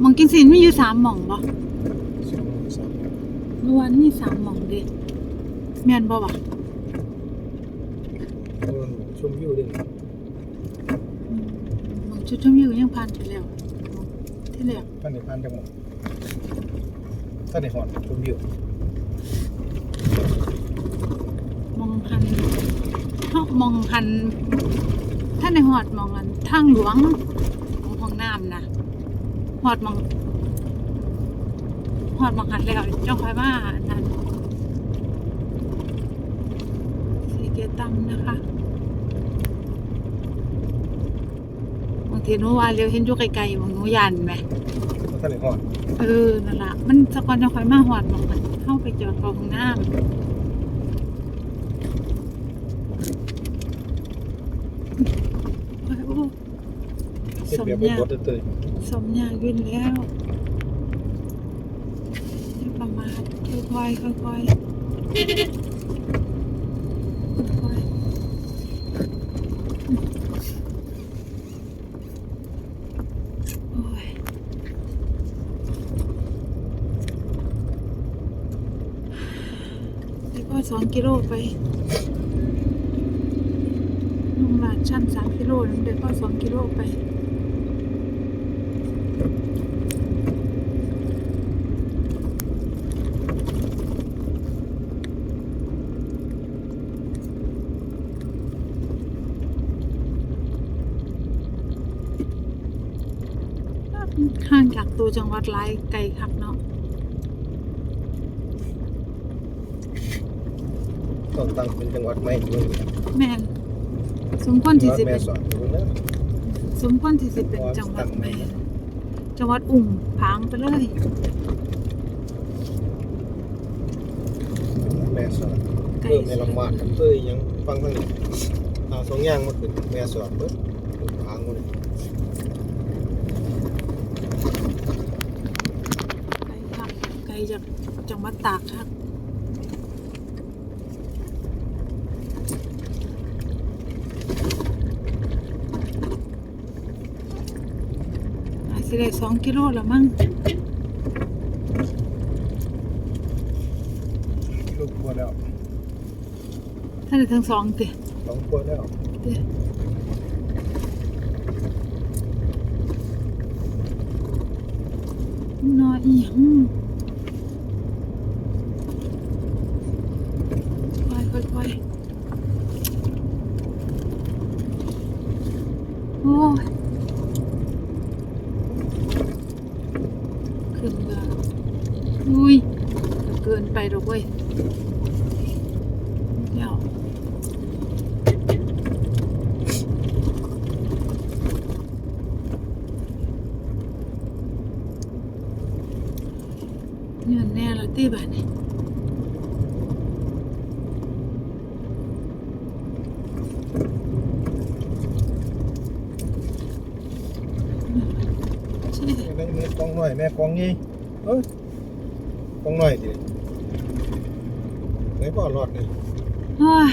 หมองกินสินมีอยู่สามหม่องบ่สองสามเมื่อวานมีสามหม่องเด้แม่นบ่วะเออชมวิวเลยหม่องชุดชมวิวยังผ่านไปแล้วที่แรกท่านในพันจังหวัดท่านในหอดชมวิวหมองหันเฮาหมองหันถ้าในหอดหมองอันทางหลวงของห้องน้ำนะ หอดหมองหอดหมองหันแล้วจ้องคอยมาอันนั้นสีเกตัมนะคะบางทีหนูว่าเร็วเห็นอยู่ไกลๆบางหนูยันไหมท่านในหอดเออนั่นละมันสะกอนจะคอยมาหอดหมองมันเข้าไปจอดกองน้ำโอ้ยโอ้ เฮ็ดสมแบบยาบดเตยสมยากขึ้นแล้วอย่าประมาทค่อยๆค่อยๆค่อยๆโอ้ยเดี๋ยวก็สองกิโลไปลงลาดชันสามกิโลนึงเดี๋ยวก็สองกิโลไป ห่างจากตัวจังหวัดหลายไกลครับเนาะต้องตั้งเป็นจังหวัดใหม่เมืองแม่นสมควรจังที่หวัดสิแม่เป็นสอดอยู่นะสมควรที่สิเป็นจังหวัดแม่นจังหวัดอุ่มผางไปเลยแม่สอดไกลเออแม่ลำบากเอ้ยยังฟังทางนี้ทางสองอย่างหมดเป็นแม่สอดเบิดทางหมดเลย ไกลครับไกล จากจังหวัดตากครับอาจสิได้สองกิโลแล้วมั้งลูกกลัวแล้วถ้าได้ทั้งสองติสองกลัวแล้วเด้น้อยอีหยังค่อยค่อยค่อยโอ้ยขึ้นมาอุ้ยเกินไปหรอกเว้ยเดี๋ยว เงินแน่ละตีบ้านนี่ใช่แม่แม่กองหน่อยแม่กองงี้เอ้ยกองหน่อยดิไหนพ่อรอดนี่โอ้ย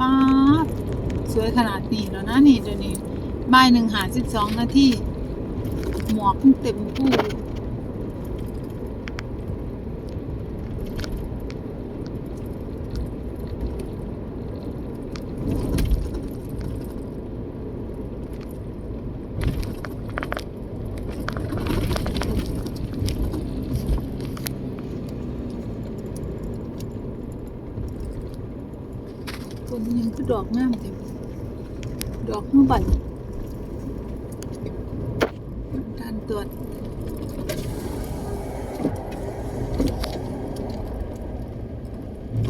ป๊าบ สวยขนาดนี้แล้วนะนี่เดี๋ยวนี้บ่ายหนึ่งหาสิบสองนาทีหมวกเต็มผู้คนยังคือดอกงามเต็ม อกเมื่อบันการตรวจ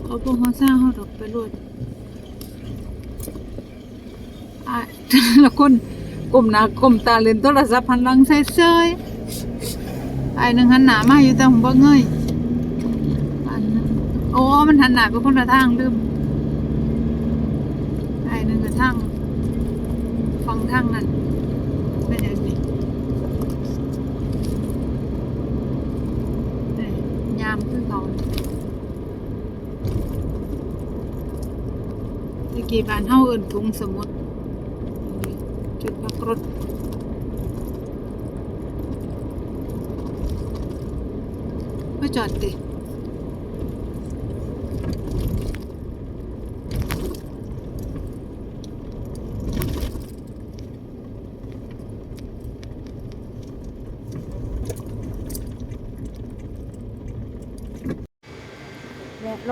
เขาบอกเขาสร้างเขาดอกไปรวดอะแล้วคนกลมหน้ากลมตาเล่นโทรศัพท์หันหลังใส่เซยไอ้หนึ่งหันหน้ามาอยู่แต่ผมบ่เงยอันโอ้ มันหันหน้าไปคนละทางลืมไอ้นั่นก็ทาง ฟังทางนั้นเป็นยังไงนี่ยามคือเขาตะกี้บ้านเฮาเอิ้นถุงสมุดนี่จุดพักรถมาจอดติ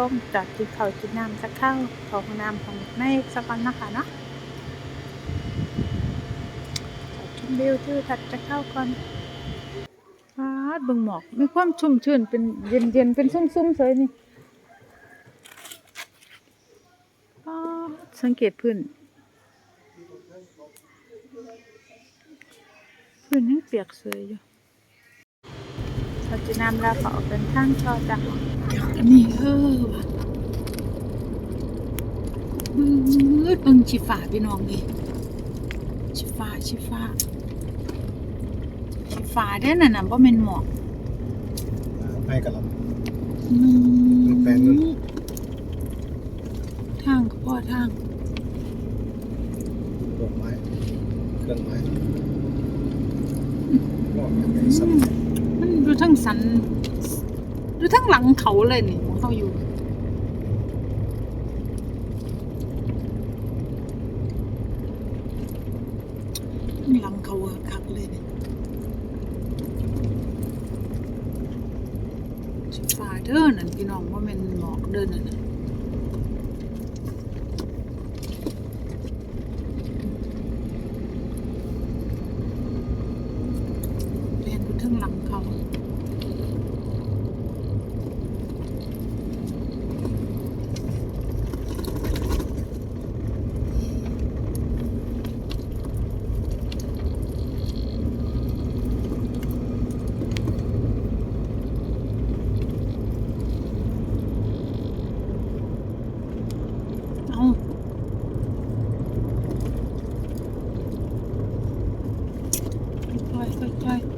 มจอดกินข้าวกินน้ำสักข้าวของน้ำของในสักวันนะคะเนาะชมวิวที่ทัดจะเข้าก่อนฟ้าดบิ่งหมอกมีความชุ่มชื่นเป็นเย็นเย็นเป็นซุ่มๆเลยนี่สังเกตพื้นพื้นยังเปียกเสยอยู่เราจะนำเราขอเป็นทางชอจ้ะ นนี้เออว่ะมืดเบิ่งชิฟ้าพี่น้องเลยชิฟ้าชิฟ้าชิฟ้าได้อน่ะน่ะบ่แม่นหมอกให้กับเราอืมแปลงนู่นทางก็พอทางดอกไม้เครื่องไม้มองอย่างไรสัมมันดูทั้งสันดู ทั้งหลังเขาเลยนี่ของเขาอยู่หลังเขาอะคักเลยนี่ยสิฟ้าเด้อนั่นพี่น้องว่ามันหมอกเด้อนั่นน่ะเรียนดูทั้งหลังเขาค่อยๆค่อยๆ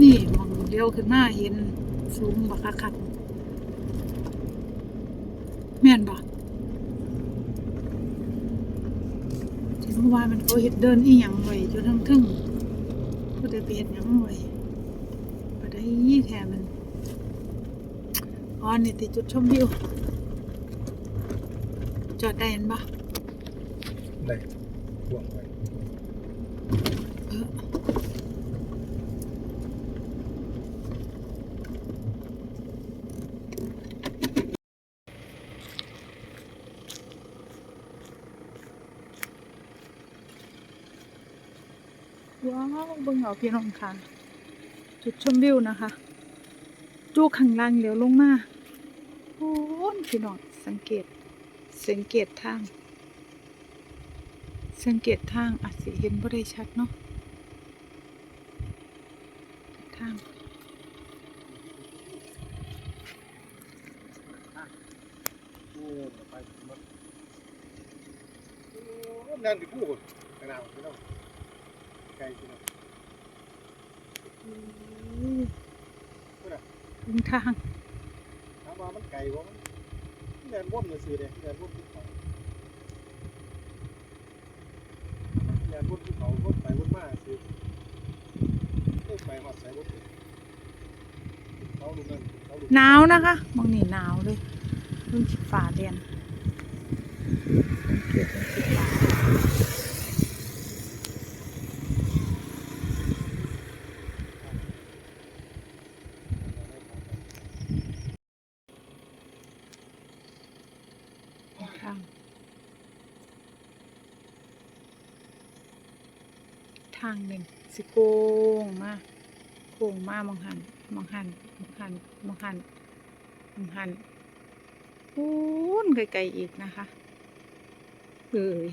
นี่มองเลี้ยวขึ้นมาเห็นสูงบักคักแม่นบ่ถึงว่ามันเขาเห็ดเดินอีหยังไว้จนทั้งทึ่งก็ได้ไปเห็ดหยังไว้ก็ได้ยี่แค่มันอ๋อนี่ติดจุดชมวิวจอดได้เห็นปะได้พ่วงไว ว้าวเบิ่งเอาพี่น้องค่ะ จุดชมวิวนะคะ จูข้างล่างเดี๋ยวลงมาโอ้พี่น้องสังเกต สังเกตทาง สังเกตทางอาจสิเห็นบ่ได้ชัดเนาะทางโอ้ไปหนั่นที่พูดกระนาวพี่น้องไกลพี่น้องถึงทางถามว่ามันไกลวะมันแดนว่นเลยสิเด้แดนว่นภูเขาแดนว่นภูเขาวนไปวนมาสิเอ้ยไปหอดใส่รถเขาลูกนั่นเขาลูกหนาวนะคะมองนี่หนาวเลยเพิ่งสิฟ้าเรียนเกตเป็นสิฟ้า ทาง ทางหนึ่งสิโกงมาโกงมามองหันมองหันมองหันมองหันมองหันพูนไกลๆอีกนะคะเอ้ย